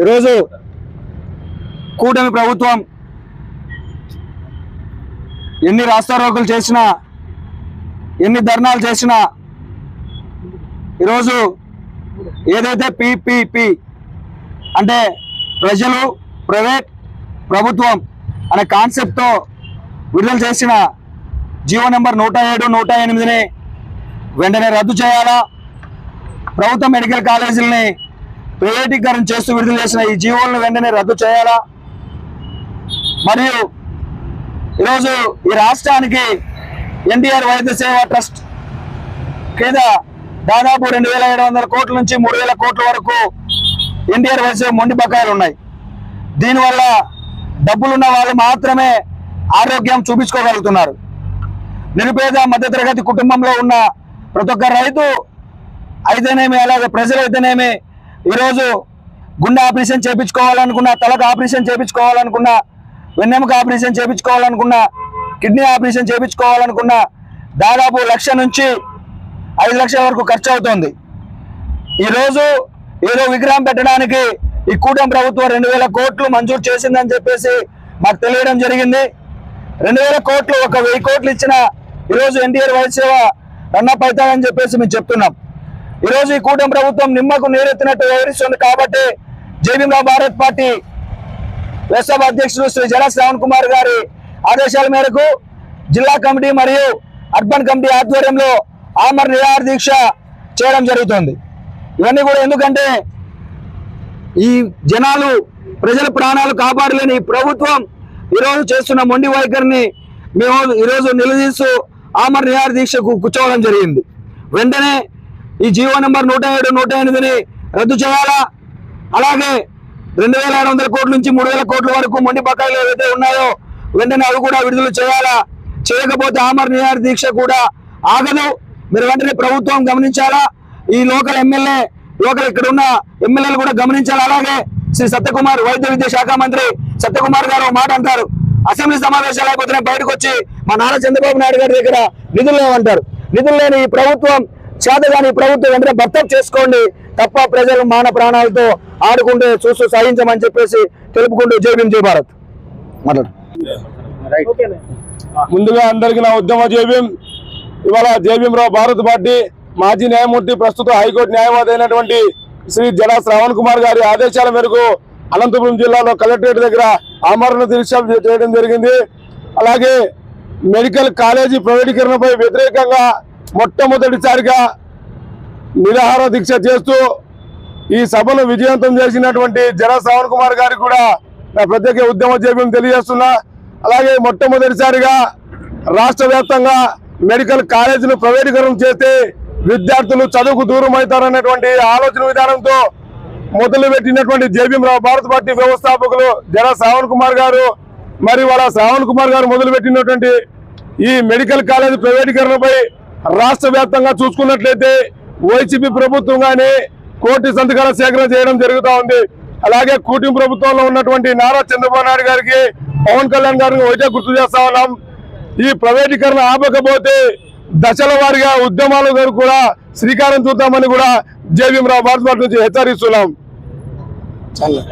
ఈరోజు కూటమి ప్రభుత్వం ఎన్ని రాస్తారోకులు చేసినా ఎన్ని ధర్నాలు చేసినా ఈరోజు ఏదైతే పిపిపి అంటే ప్రజలు ప్రైవేట్ ప్రభుత్వం అనే కాన్సెప్ట్తో విడుదల చేసిన జీవో నెంబర్ నూట ఏడు నూట ఎనిమిదిని వెంటనే రద్దు చేయాలా? ప్రభుత్వ మెడికల్ కాలేజీలని ప్రైవేటీకరణ చేస్తూ విడుదల చేసిన ఈ జీవోలను వెంటనే రద్దు చేయాలా? మరియు ఈరోజు ఈ రాష్ట్రానికి ఎన్టీఆర్ వైద్య సేవా ట్రస్ట్ కింద దాదాపు రెండు వేల ఏడు వందల కోట్ల నుంచి మూడు వేల కోట్ల వరకు ఎన్టీఆర్ వైద్య మొండి బకాయిలు ఉన్నాయి. దీనివల్ల డబ్బులున్న వాళ్ళు మాత్రమే ఆరోగ్యం చూపించుకోగలుగుతున్నారు. నిరుపేద మధ్యతరగతి కుటుంబంలో ఉన్న ప్రతి ఒక్క రైతు అయితేనేమి అలాగే ప్రజలు అయితేనేమి ఈరోజు గుండె ఆపరేషన్ చేయించుకోవాలనుకున్నా తలకు ఆపరేషన్ చేయించుకోవాలనుకున్నా వెన్నెముక ఆపరేషన్ చేయించుకోవాలనుకున్నా కిడ్నీ ఆపరేషన్ చేయించుకోవాలనుకున్నా దాదాపు లక్ష నుంచి ఐదు లక్షల వరకు ఖర్చు అవుతుంది. ఈరోజు ఏదో విగ్రహం పెట్టడానికి ఈ కూటమి ప్రభుత్వం రెండు వేల కోట్లు మంజూరు చేసిందని చెప్పేసి మాకు తెలియడం జరిగింది. రెండు వేల కోట్లు ఒక వెయ్యి కోట్లు ఇచ్చిన ఈరోజు ఎన్టీఆర్ వైద్య సేవ రన్నప్ అవుతాయని చెప్పేసి మేము చెప్తున్నాం. ఈరోజు ఈ కూటమి ప్రభుత్వం నిమ్మకు నీరెత్తినట్టు వ్యవహరిస్తుంది కాబట్టి జేబీరావు భారత్ పార్టీ వ్యవస్థాప అధ్యక్షుడు శ్రీ జల శ్రవణ్ కుమార్ గారి ఆదేశాల మేరకు జిల్లా కమిటీ మరియు అర్బన్ కమిటీ ఆధ్వర్యంలో ఆమర్ నిరాహార దీక్ష చేయడం జరుగుతుంది. ఇవన్నీ కూడా ఎందుకంటే ఈ జనాలు ప్రజల ప్రాణాలు కాపాడలేని ప్రభుత్వం ఈరోజు చేస్తున్న మొండి వైఖరిని మేము ఈరోజు నిలదీస్తూ ఆమర్ నిహార దీక్షకు కూర్చోవడం జరిగింది. వెంటనే ఈ జీవో నెంబర్ నూట ఏడు నూట ఎనిమిదిని రద్దు చేయాలా? అలాగే రెండు వేల ఐదు వందల కోట్ల నుంచి మూడు వేల కోట్ల వరకు మొండి బకాయిలు ఏవైతే ఉన్నాయో వెంటనే అవి కూడా విడుదల చేయాలా? చేయకపోతే ఆమర్ నిహార దీక్ష కూడా ఆగదు. మీరు వెంటనే ప్రభుత్వం గమనించాలా? ఈ లోకల్ ఎమ్మెల్యే లోకల్ ఇక్కడ ఉన్న ఎమ్మెల్యేలు కూడా గమనించాలి? అలాగే శ్రీ సత్యకుమార్ వైద్య విద్య శాఖ మంత్రి సత్యకుమార్ గారు ఒక మాట అంటారు. అసెంబ్లీ సమావేశాలు అయిపోతున్నాయి బయటకు వచ్చి మా నాన్న చంద్రబాబు నాయుడు గారి దగ్గర నిధులు లేవంటారు. నిధులు లేని ఈ ప్రభుత్వం చేతగాని ప్రభుత్వం వెంటనే భర్తప్ చేసుకోండి. తప్ప ప్రజలు మాన ప్రాణాలతో ఆడుకుంటూ చూస్తూ సాధించమని చెప్పేసి తెలుపుకుంటూ జై జై భారత్. మాట్లాడు. ముందుగా అందరికీ నా ఉద్యమ జేబీఎం ఇవాళ జేబీఎంరావు భారత్ పార్టీ మాజీ న్యాయమూర్తి ప్రస్తుత హైకోర్టు న్యాయవాది అయినటువంటి శ్రీ జడ శ్రావణ్ కుమార్ గారి ఆదేశాల మేరకు అనంతపురం జిల్లాలో కలెక్టరేట్ దగ్గర ఆమరణ దీక్ష చేయడం జరిగింది. అలాగే మెడికల్ కాలేజీ ప్రైవేటీకరణపై వ్యతిరేకంగా మొట్టమొదటిసారిగా నిరాహార దీక్ష చేస్తూ ఈ సభను విజయవంతం చేసినటువంటి జర శ్రవణ్ కుమార్ గారికి కూడా నా ప్రత్యేక ఉద్యమ జేబీఎం తెలియజేస్తున్నా. అలాగే మొట్టమొదటిసారిగా రాష్ట్ర వ్యాప్తంగా మెడికల్ కాలేజీలు ప్రైవేటీకరణ చేస్తే విద్యార్థులు చదువుకు దూరం అవుతారనేటువంటి ఆలోచన విధానంతో మొదలు పెట్టినటువంటి జేబీఎంరావు భారత పార్టీ వ్యవస్థాపకులు జర శ్రావణ్ కుమార్ గారు మరి వాళ్ళ శ్రావణ్ కుమార్ గారు మొదలు పెట్టినటువంటి ఈ మెడికల్ కాలేజ్ ప్రైవేటీకరణపై రాష్ట్ర వ్యాప్తంగా చూసుకున్నట్లయితే వైసీపీ ప్రభుత్వం కానీ కోటి సంతకాల సేకరణ చేయడం జరుగుతూ ఉంది. అలాగే కూటమి ప్రభుత్వంలో ఉన్నటువంటి నారా చంద్రబాబు నాయుడు గారికి పవన్ కళ్యాణ్ గారికి ఒకటే గుర్తు చేస్తా ఉన్నాం. ఈ ప్రైవేటీకరణ ఆపకపోతే దశల వారిగా ఉద్యమాల కూడా శ్రీకారం చూద్దామని కూడా జేవీఎం రావు భారత నుంచి హెచ్చరిస్తున్నాం. చాలా.